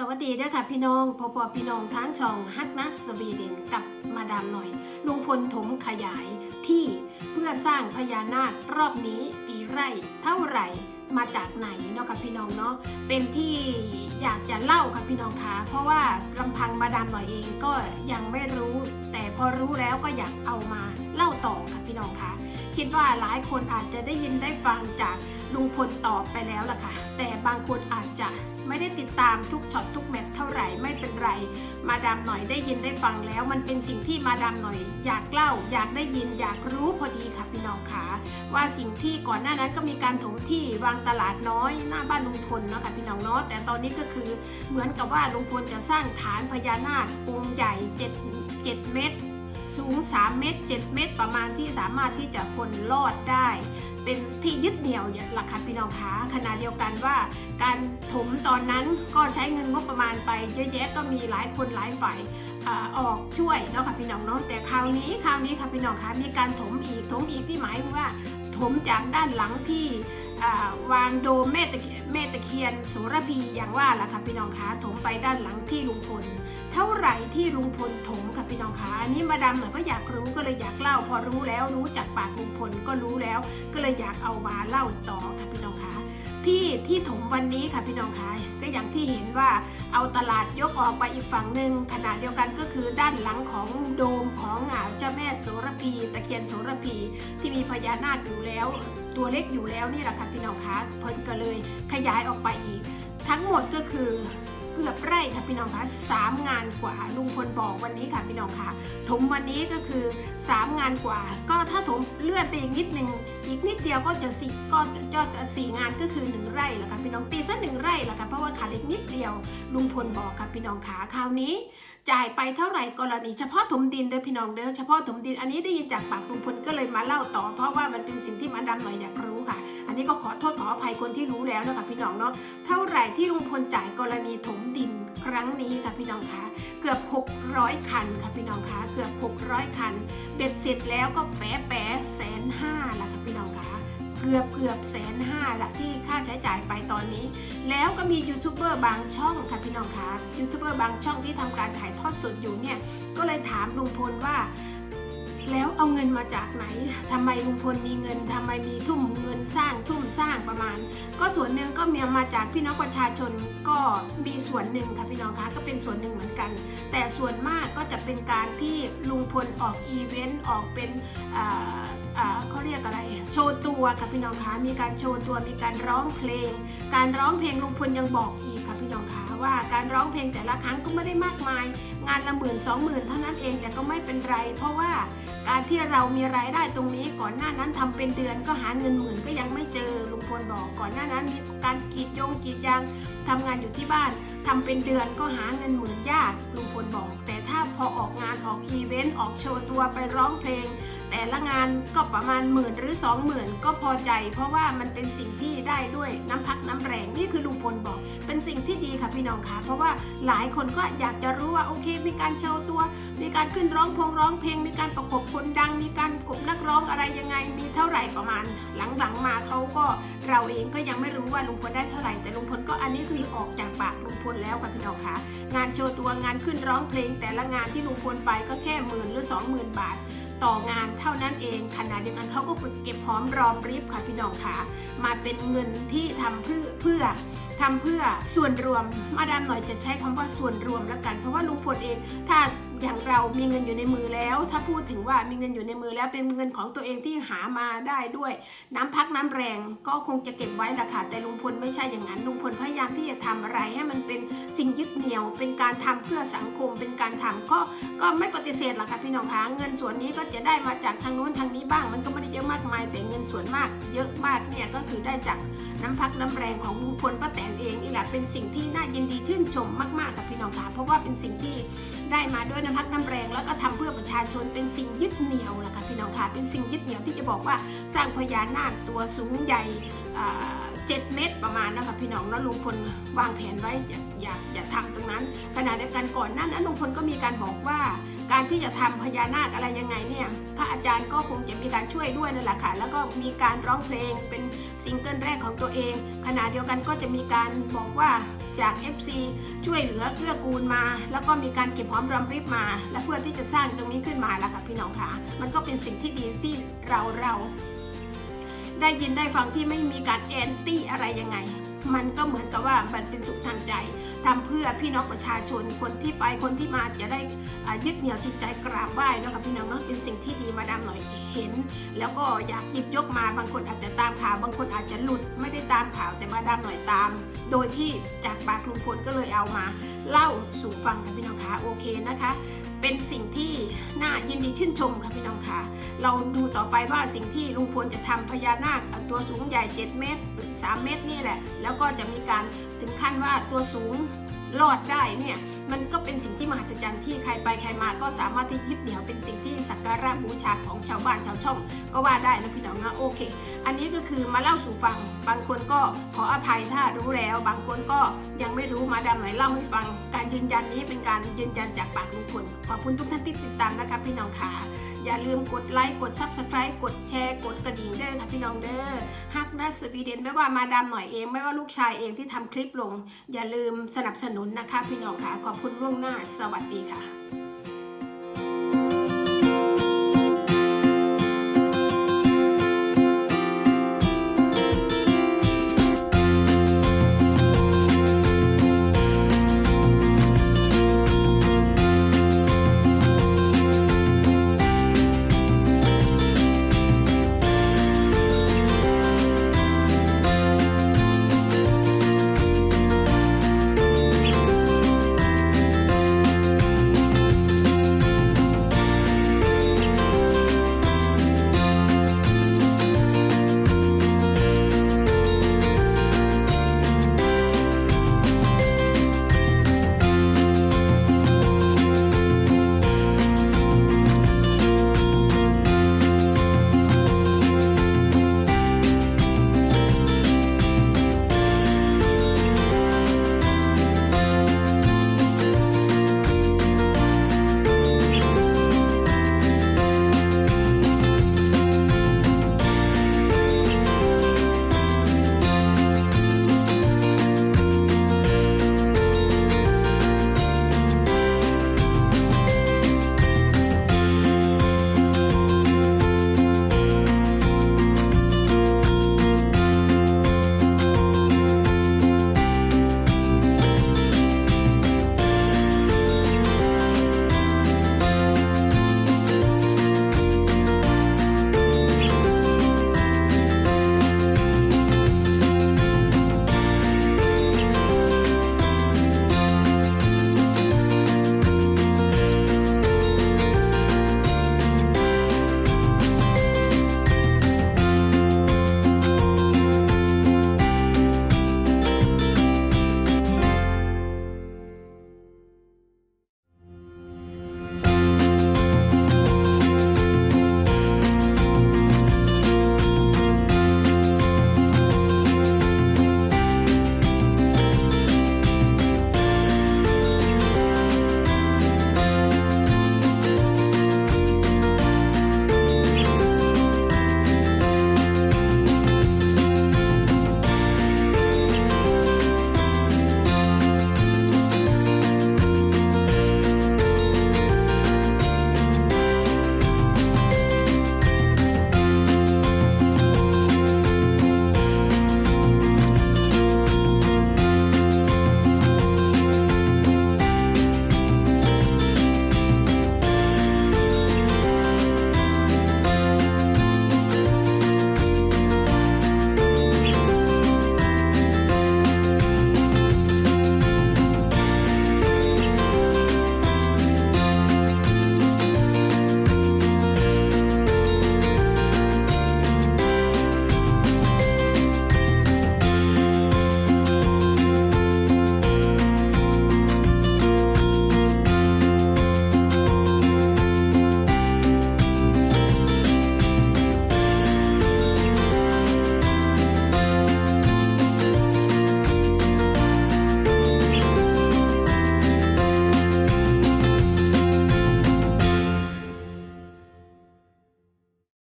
สวัสดีด้วยค่ะพี่น้องพอพอพี่น้องทั้งช่องฮักนัสสวีเดนกับมาดามหน่อย ลุงพลถมขยายที่เพื่อสร้างพญานาครอบนี้กี่ไร่เท่าไหร่มาจากไหนเนาะค่ะพี่น้องเนาะเป็นที่อยากจะเล่าค่ะพี่น้องคะเพราะว่าลำพังมาดามหน่อยเองก็ยังไม่รู้ แต่พอรู้แล้วก็อยากเอามาเล่าต่อค่ะพี่น้องคะคิดว่าหลายคนอาจจะได้ยินได้ฟังจากลุงพลตอบไปแล้วล่ะค่ะแต่บางคนอาจจะ ไม่ได้ติดตามทุกช็อตทุกแมตช์เท่าไหร่ไม่เป็นไร มาดามหน่อยได้ยินได้ฟังแล้ว มันเป็นสิ่งที่มาดามหน่อย อยากเล่า อยากได้ยินอยากรู้พอดีค่ะพี่น้องขาว่าสิ่งที่ก่อนหน้านั้นก็มีการถมที่วางตลาดน้อยหน้าบ้านลุงพลเนาะค่ะพี่น้องเนาะแต่ตอนนี้ก็คือเหมือนกับว่าลุงพลจะสร้างฐานพญานาคองค์ใหญ่7 7เมตรสูง 3 เมตร 7 เมตร ประมาณที่สามารถที่จะคนลอดได้ เป็นที่ยึดเหนี่ยวเนี่ยหลักค่ะพี่น้องคะขณะเดียวกันว่า การถมตอนนั้นก็ใช้เงินงบประมาณไปเยอะแยะก็มีหลายคนหลายฝ่ายออกช่วยเนาะค่ะพี่น้องเนาะแต่คราวนี้คราวนี้ค่ะพี่น้องคะมีการถมอีกถมอีกที่หมายว่าถมจากด้านหลังที่ วางโดมเมตเมตะเคียนโสระพีอย่างว่าล่ะค่ะพี่น้องคะถมไปด้านหลังที่ลุงพลเท่าไหร่ที่ลุงพลถมค่ะพี่น้องคะอันนี้มาดามหมือนก็อยากรู้ก็เลยอยากเล่า พอรู้แล้วรู้จากปากลุงพลก็รู้แล้ว ก็เลยอยากเอามาเล่าต่อค่ะพี่น้องคะ ที่ที่ถมวันนี้ค่ะพี่น้องคะก็อย่างที่เห็นว่าเอาตลาดยกออกไปอีกฝั่งหนึ่งขนาดเดียวกันก็คือด้านหลังของโดมของอ่าวเจ้าแม่โสระพีตะเคียนโสระพีที่มีพญานาคอยู่แล้ว ตัวเล็กอยู่แล้วนี่แหละค่ะพี่น้องคะเพิ่นก็เลยขยายออกไปอีก ทั้งหมดก็คือ กือบไร่ค่ะพี่น้องคะสามงานกว่าลุงพลบอกวันนี้ค่ะพี่น้องคะถมวันนี้ก็คือ 3 งานกว่า ก็ถ้าถมเลื่อนไปอีกนิดหนึ่งอีกนิดเดียวก็จะสี่ก็จะสี่งานก็คือ 1 ไร่แหละค่ะพี่น้องตีซะหนึ่งไร่แหละค่ะเพราะว่าขาดอีกนิดเดียวลุงพลบอกค่ะพี่น้องขาคราวนี้ จ่ายไปเท่าไหร่กรณีเฉพาะถมดินเด้อพี่น้องเด้อเฉพาะถมดินอันนี้ได้ยินจากปากลุงพลก็เลยมาเล่าต่อ เพราะว่ามันเป็นสิ่งที่มาดามหน่อยอยากรู้ค่ะ อันนี้ก็ขอโทษขออภัยคนที่รู้แล้วนะคะพี่น้องเนาะเท่าไหร่ที่ลุงพลจ่ายกรณีถมดินครั้งนี้ค่ะพี่น้องคะเกือบ 600 คันค่ะพี่น้องคะเกือบ 600 คัน เบ็ดเสร็จแล้วก็แปะแปะแสนห้าละค่ะพี่น้องคะเกือบเกือบแสนห้าละที่ค่าใช้จ่ายไปตอนนี้ แล้วก็มียูทูบเบอร์บางช่องค่ะพี่น้องคะยูทูบเบอร์บางช่องที่ทำการถ่ายทอดสดอยู่เนี่ยก็เลยถามลุงพลว่า แล้วเอาเงินมาจากไหนทำไมลุงพลมีเงินทำไมมีทุ่มเงินสร้างทุ่มสร้างประมาณ ก็ส่วนหนึ่งก็มีมาจากพี่น้องประชาชนก็มีส่วนหนึ่งค่ะพี่น้องคะก็เป็นส่วนหนึ่งเหมือนกัน แต่ส่วนมากก็จะเป็นการที่ลุงพลออกอีเวนต์ออกเป็นเขาเรียกอะไร โชว์ตัวค่ะพี่น้องคะมีการโชว์ตัวมีการร้องเพลง การร้องเพลงลุงพลยังบอกอีก ว่าการร้องเพลงแต่ละครั้งก็ไม่ได้มากมาย งานละหมื่นสองหมื่นเท่านั้นเองแต่ก็ไม่เป็นไร เพราะว่าการที่เรามีรายได้ตรงนี้ก่อนหน้านั้นทำเป็นเดือนก็หาเงินหมื่นก็ยังไม่เจอลุงพลบอกก่อนหน้านั้นมีการกรีดยงกรีดยางทำงานอยู่ที่บ้านทำเป็นเดือนก็หาเงินหมื่นยากลุงพลบอก แต่ถ้าพอออกงานออกอีเวนต์ออกโชว์ตัวไปร้องเพลง แต่ละงานก็ประมาณหมื่นหรือสองหมื่นก็พอใจ เพราะว่ามันเป็นสิ่งที่ได้ด้วยน้ำพักน้ำแรงนี่คือลุงพลบอก เป็นสิ่งที่ดีค่ะพี่น้องคะเพราะว่าหลายคนก็อยากจะรู้ว่าโอเค มีการโชว์ตัว มีการขึ้นร้องพงร้องเพลง มีการประกบคนดัง มีการกบนักร้องอะไรยังไง มีเท่าไหร่ประมาณ หลังๆมาเขาก็เราเองก็ยังไม่รู้ว่าลุงพลได้เท่าไหร่แต่ลุงพลก็อันนี้คือออกจากปากลุงพลแล้วค่ะพี่น้องคะงานโชว์ตัวงานขึ้นร้องเพลง แต่ละงานที่ลุงพลไปก็แค่หมื่นหรือสองหมื่นบาท ต่องานเท่านั้นเองขณะเดียวกันเขาก็เก็บหอมรอมริบค่ะพี่น้องค่ะ มาเป็นเงินที่ทำเพื่อเพื่อทำเพื่อส่วนรวมมาดามหน่อยจะใช้คำว่าส่วนรวมแล้วกัน เพราะว่าลุงพลเองถ้า อย่างเรามีเงินอยู่ในมือแล้ว ถ้าพูดถึงว่ามีเงินอยู่ในมือแล้วเป็นเงินของตัวเองที่หามาได้ด้วย น้ำพักน้ำแรงก็คงจะเก็บไว้ละค่ะแต่ลุงพลไม่ใช่อย่างนั้นลุงพลพยายามที่จะทำอะไรให้มันเป็นสิ่งยึดเหนี่ยว เป็นการทำเพื่อสังคมเป็นการทำก็ก็ไม่ปฏิเสธหรอกค่ะพี่น้องคะเงินส่วนนี้ก็จะได้มาจากทางนู้นทางนี้บ้าง มันก็ไม่ได้เยอะมากมาย แต่เงินส่วนมากเยอะมากเนี่ยก็คือได้จากน้ำพักน้ำแรงของลุงพลป้าแตนเองนี่แหละเป็นสิ่งที่น่ายินดีชื่นชมมากๆกับพี่น้องคะเพราะว่าเป็นสิ่งที่ ได้มาด้วยน้ำพักน้ำแรงแล้วก็ทำเพื่อประชาชนเป็นสิ่งยึดเหนี่ยวแหละค่ะพี่น้องค่ะเป็นสิ่งยึดเหนี่ยวที่จะบอกว่าสร้างพญานาคตัวสูงใหญ่อ่า 7 เมตรประมาณนะคะพี่น้องแล้วลุงพลวางแผนไว้อยากอยากจะทำตรงนั้นขณะเดียวกันก่อนหนั้นนั้นลุงพลก็มีการบอกว่า การที่จะทำพญานาคอะไรยังไงเนี่ย พระอาจารย์ก็คงจะมีการช่วยด้วยนั่นแหละค่ะแล้วก็มีการร้องเพลงเป็นซิงเกิลแรกของตัวเอง ขณะเดียวกันก็จะมีการบอกว่าจาก FC ช่วยเหลือเกื้อกูลมา แล้วก็มีการเก็บหอมรอมริบมา และเพื่อที่จะสร้างตรงนี้ขึ้นมาแล้วค่ะพี่น้องค่ะ มันก็เป็นสิ่งที่ดีที่เราเรา ได้ยินได้ฟังที่ไม่มีการแอนตี้อะไรยังไง มันก็เหมือนกับว่ามันเป็นสุขทางใจทำเพื่อพี่น้องประชาชนคนที่ไปคนที่มาจะได้ยึดเหนี่ยวจิตใจกราบไหว้นะคะพี่น้องเนาะเป็นสิ่งที่ดีมาดามหน่อยเห็น แล้วก็อยากหยิบยกมาบางคนอาจจะตามข่าวบางคนอาจจะหลุดไม่ได้ตามข่าวแต่มาดามหน่อยตาม โดยที่จากปากลุงพลก็เลยเอามา เล่าสู่ฟังค่ะพี่น้องคะโอเคนะคะ เป็นสิ่งที่น่ายินดีชื่นชมค่ะพี่น้องค่ะ เราดูต่อไปว่าสิ่งที่ลุงพลจะทำพญานาคตัวสูงใหญ่ 7 เมตร 3 เมตรนี่แหละ แล้วก็จะมีการถึงขั้นว่าตัวสูงรอดได้เนี่ย มันก็เป็นสิ่งที่มหัศจรรย์ที่ใครไปใครมาก็สามารถที่ยึดเหนี่ยวเป็นสิ่งที่สักการะบูชาของชาวบ้านชาวช่อง ก็ว่าได้นะพี่น้องนะโอเค อันนี้ก็คือมาเล่าสู่ฟัง บางคนก็ขออภัยถ้ารู้แล้ว บางคนก็ยังไม่รู้มาดามไหนเล่าให้ฟัง การยืนยันนี้เป็นการยืนยันจากปากลุงพลขอบคุณทุกท่านที่ติดตามนะคะพี่น้องค่ะ อย่าลืมกดไลค์กด subscribe กดแชร์กดกระดิ่งเด้อค่ะพี่น้องเด้อฮักนัสสวีเดนไม่ว่ามาดามหน่อยเอง ไม่ว่าลูกชายเองที่ทำคลิปลง อย่าลืมสนับสนุนนะคะ พี่น้องค่ะขอบคุณล่วงหน้าสวัสดีค่ะ